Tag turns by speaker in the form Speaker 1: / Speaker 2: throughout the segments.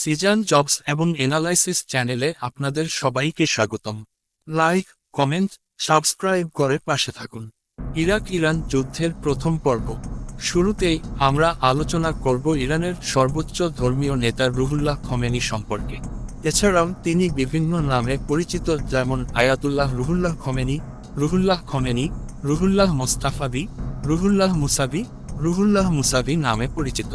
Speaker 1: Sijan jobs এবং analysis চ্যানেলে আপনাদের সবাইকে স্বাগতম। লাইক, কমেন্ট, সাবস্ক্রাইব করে পাশে থাকুন। ইরাক ইরান যুদ্ধের প্রথম পর্ব। শুরুতেই আমরা আলোচনা করব ইরানের সর্বোচ্চ ধর্মীয় নেতা রুহুল্লাহ খমেনি সম্পর্কে। এছাড়াও তিনি বিভিন্ন নামে পরিচিত, যেমন Ayatollah Ruhollah Khomeini Ruhollah Khomeini, Ruhollah Mostafavi, Ruhollah Musavi Ruhollah Musavi নামে পরিচিত।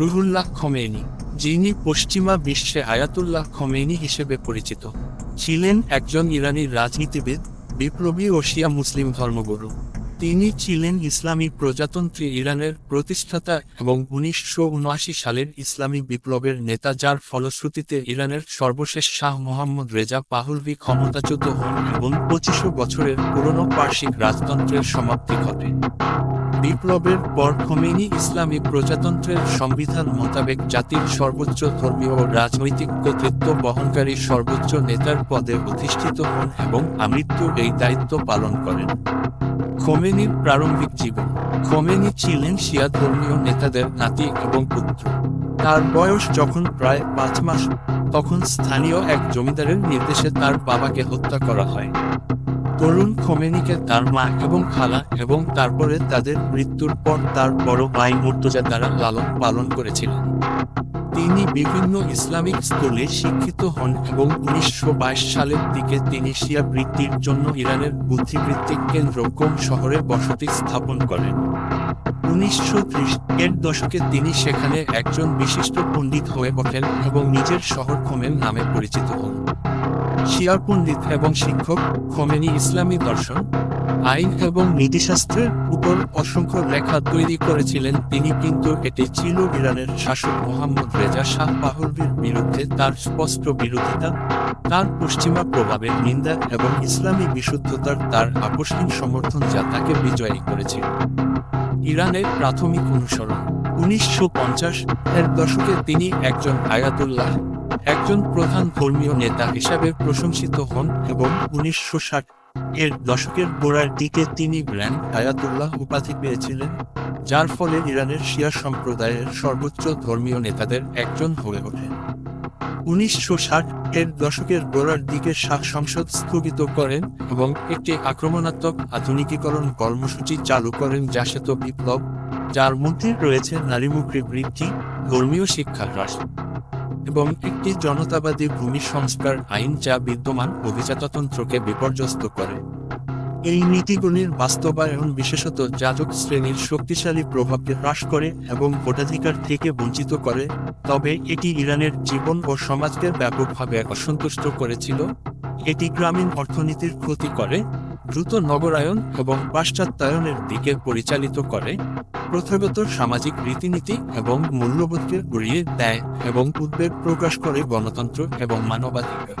Speaker 1: রুহুল্লাহ খমেনি, যিনি পশ্চিমা বিশ্বে আয়াতুল্লাহ খমেনি হিসেবে পরিচিত, ছিলেন একজন ইরানি রাজনীতিবিদ, বিপ্লবী ও শিয়া মুসলিম ধর্মগুরু। তিনি ছিলেন ইসলামী প্রজাতন্ত্রী ইরানের প্রতিষ্ঠাতা এবং উনিশশো উনআশি সালের ইসলামী বিপ্লবের নেতা, যার ফলশ্রুতিতে ইরানের সর্বশেষ শাহ মোহাম্মদ রেজা পাহুলভি ক্ষমতাচ্যুত হন এবং পঁচিশশো বছরের পুরনো পার্শ্বিক রাজতন্ত্রের সমাপ্তি ঘটে। বিপ্লবের পর খোমেনি ইসলামী প্রজাতন্ত্রের সংবিধান মোতাবেক জাতির সর্বোচ্চ ধর্মীয় ও রাজনৈতিক কর্তৃত্ব বহনকারী সর্বোচ্চ নেতার পদে অধিষ্ঠিত হন এবং আমৃত্যু এই দায়িত্ব পালন করেন। খোমেনির প্রারম্ভিক জীবন। খোমেনি ছিলেন শিয়া ধর্মীয় নেতাদের নাতি এবং পুত্র। তার বয়স যখন প্রায় পাঁচ মাস, তখন স্থানীয় এক জমিদারের নির্দেশে তার বাবাকে হত্যা করা হয়। তরুণ খোমেনিকে তার মা এবং খালা এবং তারপরে তাদের মৃত্যুর পর তার বড় ভাই মুর্তজা দ্বারা লালন পালন করেছিলেন। তিনি বিভিন্ন ইসলামিক স্কুলে শিক্ষিত হন এবং উনিশশো বাইশ সালের দিকে তিনি শিয়া বৃত্তির জন্য ইরানের বুদ্ধিবৃত্তিক কেন্দ্র কোম শহরে বসতি স্থাপন করেন। উনিশশো ত্রিশ এর দশকে তিনি সেখানে একজন বিশিষ্ট পণ্ডিত হয়ে ওঠেন এবং নিজের শহর খোমেন নামে পরিচিত হন। শিয়া পণ্ডিত এবং শিক্ষক খোমেনি ইসলামী দর্শন আইন এবং নীতিশাস্ত্রের উপর অসংখ্য লেখা তৈরি করেছিলেন তিনি, কিন্তু এটি ছিল ইরানের শাসক মোহাম্মদ রেজা শাহ পাহলভির বিরুদ্ধে তার স্পষ্ট বিরোধিতা, তার পশ্চিমা প্রভাবের নিন্দা এবং ইসলামী বিশুদ্ধতার তার আকস্মিক সমর্থন যা তাকে বিজয়ী করেছিল। ইরানের প্রাথমিক অনুসরণ, উনিশশো পঞ্চাশ এর দশকে তিনি একজন আয়াতুল্লাহ, একজন প্রধান ধর্মীয় নেতা হিসাবে প্রশংসিত হন এবং উনিশশো ষাট এর দশকের গোড়ার দিকে তিনি গ্র্যান্ড আয়াতুল্লাহ উপাধি পেয়েছিলেন, যার ফলে ইরানের শিয়া সম্প্রদায়ের সর্বোচ্চ ধর্মীয় নেতাদের একজন হয়ে ওঠেন। উনিশশো ষাট এর দশকের গোড়ার দিকে শাহ সংসদ স্থগিত করেন এবং একটি আক্রমণাত্মক আধুনিকীকরণ কর্মসূচি চালু করেন যা শ্বেত বিপ্লব, যার মধ্যে রয়েছে নারীমুখী বৃদ্ধি, ধর্মীয় শিক্ষা হ্রাস। এবং একটি জনতাবাদী ভূমি সংস্কার আইন যা বিদ্যমান অভিজাততন্ত্রকে বিপর্যস্ত করে। এই নীতিগুলির বাস্তবায়ন বিশেষত যাজক শ্রেণির শক্তিশালী প্রভাবকে হ্রাস করে এবং ভোটাধিকার থেকে বঞ্চিত করে, তবে এটি ইরানের জীবন ও সমাজকে ব্যাপকভাবে অসন্তুষ্ট করেছিল। এটি গ্রামীণ অর্থনীতির ক্ষতি করে। দ্রুত নগরায়ন এবং পাশ্চাত্যায়নের দিকে পরিচালিত করে, প্রথাগত সামাজিক রীতিনীতি এবং মূল্যবোধকে উড়িয়ে দেয় এবং উদ্বেগ প্রকাশ করে গণতন্ত্র এবং মানবাধিকার।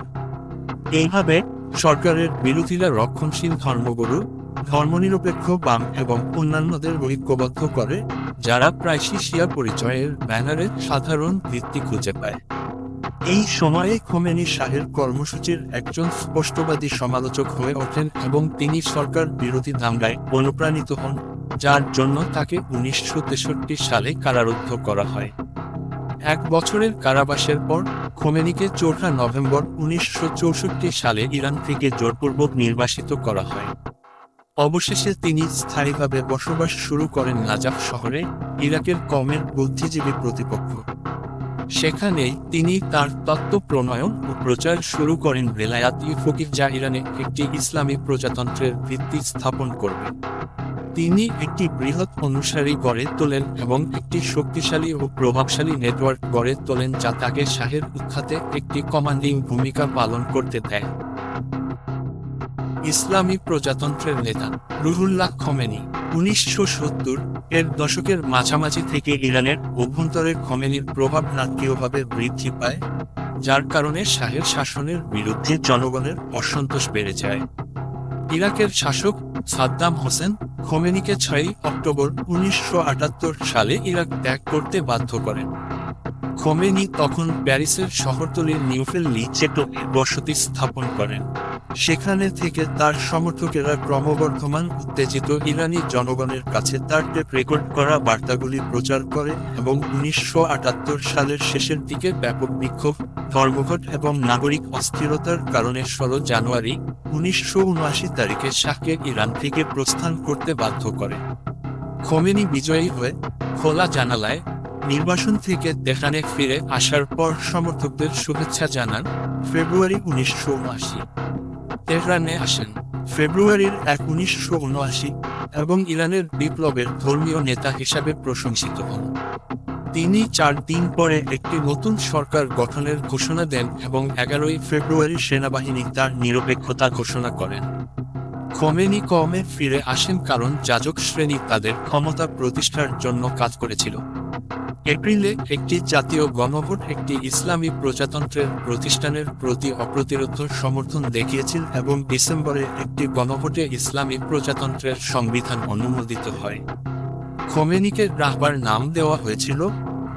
Speaker 1: এইভাবে সরকারের বিরোধীরা রক্ষণশীল ধর্মগুরু, ধর্মনিরপেক্ষ বাম এবং অন্যান্যদের ঐক্যবদ্ধ করে, যারা প্রায়শই শিয়া পরিচয়ের ব্যানারে সাধারণ ভিত্তি খুঁজে পায়। এই সময়ে খোমেনি শাহের কর্মসূচির একজন স্পষ্টবাদী সমালোচক হয়ে ওঠেন এবং তিনি সরকার বিরোধী দাঙ্গায় অনুপ্রাণিত হন, যার জন্য তাকে উনিশশো তেষট্টি সালে কারারুদ্ধ করা হয়। এক বছরের কারাবাসের পর, খোমেনিকে চৌঠা নভেম্বর উনিশশো চৌষট্টি সালে ইরান থেকে জোরপূর্বক নির্বাসিত করা হয়। অবশেষে তিনি স্থায়ীভাবে বসবাস শুরু করেন নাজাফ শহরে, ইরাকের কমের বুদ্ধিজীবী প্রতিপক্ষ। সেখানেই তিনি তার তত্ত্ব প্রণয়ন ও প্রচার শুরু করেন বেলায়াত ফকির যা ইরানে একটি ইসলামী প্রজাতন্ত্রের ভিত্তি স্থাপন করবে। তিনি একটি বৃহৎ অনুসারী গড়ে তোলেন এবং একটি শক্তিশালী ও প্রভাবশালী নেটওয়ার্ক গড়ে তোলেন যা তাকে শাহের উৎখাতে একটি কমান্ডিং ভূমিকা পালন করতে দেয়। ইসলামী প্রজাতন্ত্রের নেতা রুহুল্লাহ খমেনি উনিশশো সত্তর এর দশকের মাঝামাঝি থেকে ইরানের অভ্যন্তরে খমেনির প্রভাব নাটকীয়ভাবে বৃদ্ধি পায়, যার কারণে শাহের শাসনের বিরুদ্ধে জনগণের অসন্তোষ বেড়ে যায়। ইরাকের শাসক সাদ্দাম হোসেন খোমেনিকে ছয়ই অক্টোবর উনিশশো আটাত্তর সালে ইরাক ত্যাগ করতে বাধ্য করেন। খোমেনি তখন প্যারিসের শহরতলির নিউফেল লিচেটো বসতি স্থাপন করেন। সেখানে থেকে তার সমর্থকেরা ক্রমবর্ধমান উত্তেজিত ইরানি জনগণের কাছে তার টেপ রেকর্ড করা বার্তাগুলি প্রচার করে এবং উনিশশো আটাত্তর সালের শেষের দিকে ব্যাপক বিক্ষোভ, ধর্মঘট এবং নাগরিক অস্থিরতার কারণে ষোলো জানুয়ারি উনিশশো উনআশি তারিখে শাহকে ইরান থেকে প্রস্থান করতে বাধ্য করে। খোমেনি বিজয়ী হয়ে খোলা জানালায় নির্বাসন থেকে দেখানে ফিরে আসার পর সমর্থকদের শুভেচ্ছা জানান ফেব্রুয়ারি উনিশশো উনআশি। তেহরানে আসেন। ফেব্রুয়ারির এক উনিশশো উনআশি এবং ইরানের বিপ্লবের ধর্মীয় নেতা হিসাবে প্রশংসিত হন। তিনি চার দিন পরে একটি নতুন সরকার গঠনের ঘোষণা দেন এবং এগারোই ফেব্রুয়ারি সেনাবাহিনী তার নিরপেক্ষতা ঘোষণা করেন। খোমেনি কমে ফিরে আসেন কারণ যাজক শ্রেণি তাদের ক্ষমতা প্রতিষ্ঠার জন্য কাজ করেছিল। এপ্রিলে একটি জাতীয় গণভোট একটি ইসলামী প্রজাতন্ত্রের প্রতিষ্ঠানের প্রতি অপ্রতিরোধ সমর্থন দেখিয়েছিল এবং ডিসেম্বরে একটি গণভোটে ইসলামী প্রজাতন্ত্রের সংবিধান অনুমোদিত হয়। খোমেনিকে রাহবার নাম দেওয়া হয়েছিল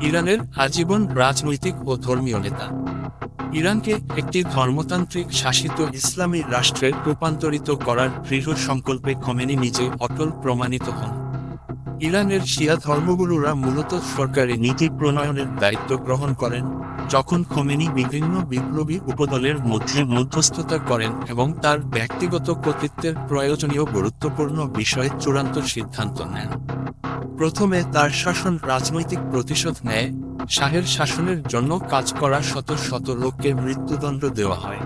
Speaker 1: ইরানের আজীবন রাজনৈতিক ও ধর্মীয় নেতা। ইরানকে একটি ধর্মতান্ত্রিক শাসিত ইসলামী রাষ্ট্রে রূপান্তরিত করার দৃঢ় সংকল্পে খোমেনি নিজে অটল প্রমাণিত হন। ইরানের শিয়া ধর্মগুরুরা মূলত সরকারি নীতি প্রণয়নের দায়িত্ব গ্রহণ করেন, যখন খোমেনি বিভিন্ন বিপ্লবী উপদলের মধ্যে মধ্যস্থতা করেন এবং তার ব্যক্তিগত কর্তৃত্বের প্রয়োজনীয় গুরুত্বপূর্ণ বিষয়ে চূড়ান্ত সিদ্ধান্ত নেন। প্রথমে তার শাসন রাজনৈতিক প্রতিশোধ নেয়, শাহের শাসনের জন্য কাজ করা শত শত লোককে মৃত্যুদণ্ড দেওয়া হয়।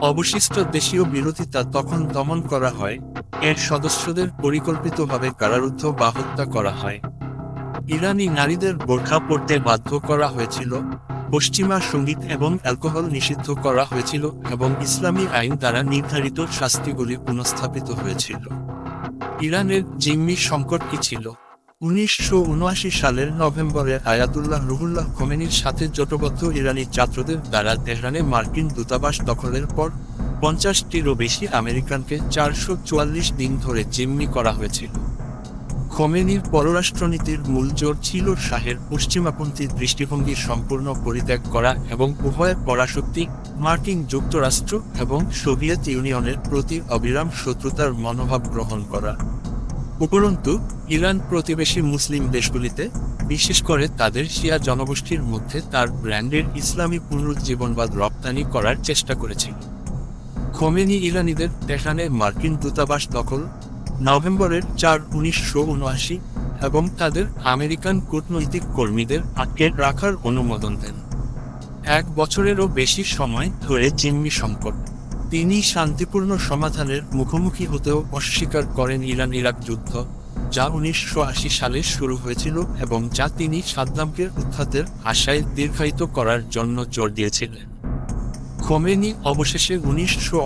Speaker 1: অবশিষ্ট দেশীয় বিরোধিতা তখন দমন করা হয় এর সদস্যদের পরিকল্পিতভাবে কারারুদ্ধ বা হত্যা করা হয়। ইরানি নারীদের বোরখা পড়তে বাধ্য করা হয়েছিল, পশ্চিমা সংগীত এবং অ্যালকোহল নিষিদ্ধ করা হয়েছিল এবং ইসলামী আইন দ্বারা নির্ধারিত শাস্তিগুলি পুনঃস্থাপিত হয়েছিল। ইরানের জিম্মি সংকট কি ছিল? উনিশশো উনআশি সালের নভেম্বরে আয়াতুল্লাহ রুহুল্লাহ খোমেনির সাথে জোটবদ্ধ ইরানি ছাত্রদের দ্বারা তেহরানে মার্কিন দূতাবাস দখলের পর পঞ্চাশটিরও বেশি আমেরিকানকে চারশো চুয়াল্লিশ দিন ধরে জিম্মি করা হয়েছিল। খোমেনির পররাষ্ট্রনীতির মূল জোর ছিল শাহের পশ্চিমাপন্থী দৃষ্টিভঙ্গি সম্পূর্ণ পরিত্যাগ করা এবং উভয় পরাশক্তি, মার্কিন যুক্তরাষ্ট্র এবং সোভিয়েত ইউনিয়নের প্রতি অবিরাম শত্রুতার মনোভাব গ্রহণ করা। উপরন্তু, ইরান প্রতিবেশী মুসলিম দেশগুলিতে, বিশেষ করে তাদের শিয়া জনগোষ্ঠীর মধ্যে তার ব্র্যান্ডের ইসলামী পুনরুজ্জীবনবাদ রপ্তানি করার চেষ্টা করেছিল। খোমেনি ইরানিদের তেহরানে মার্কিন দূতাবাস দখল, নভেম্বরের চার উনিশশো উনআশি এবং তাদের আমেরিকান কূটনৈতিক কর্মীদের আটকে রাখার অনুমোদন দেন। এক বছরেরও বেশি সময় ধরে জিম্মি সংকট। তিনি শান্তিপূর্ণ সমাধানের মুখোমুখি হতেও অস্বীকার করেন ইরান ইরাক যুদ্ধ, যা উনিশশো আশি সালে শুরু হয়েছিল এবং যা তিনি সাদ্দামকে উত্থাতের আশায় দীর্ঘায়িত করার জন্য জোর দিয়েছিলেন। খোমেনি অবশেষে উনিশশো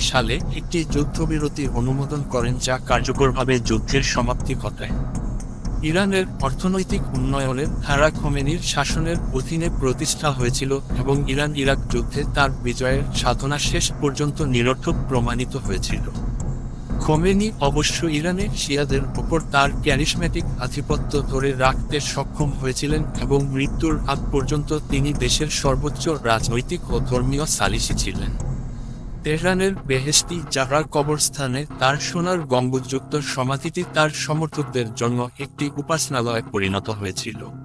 Speaker 1: সালে একটি যুদ্ধবিরতি অনুমোদন করেন যা কার্যকরভাবে যুদ্ধের সমাপ্তি ঘটায়। ইরানের অর্থনৈতিক উন্নয়নের ধারা খোমেনির শাসনের অধীনে প্রতিষ্ঠা হয়েছিল এবং ইরান ইরাক যুদ্ধে তার বিজয়ের সাধনা শেষ পর্যন্ত নিরর্থক প্রমাণিত হয়েছিল। খোমেনি অবশ্য ইরানে শিয়াদের উপর তার ক্যারিসম্যাটিক আধিপত্য ধরে রাখতে সক্ষম হয়েছিলেন এবং মৃত্যুর আগ পর্যন্ত তিনি দেশের সর্বোচ্চ রাজনৈতিক ও ধর্মীয় সালিসি ছিলেন। তেহরানের বেহেস্তি জাহরার কবরস্থানে তার সোনার গম্বুজযুক্ত সমাধিটি তার সমর্থকদের জন্য একটি উপাসনালয়ে পরিণত হয়েছিল।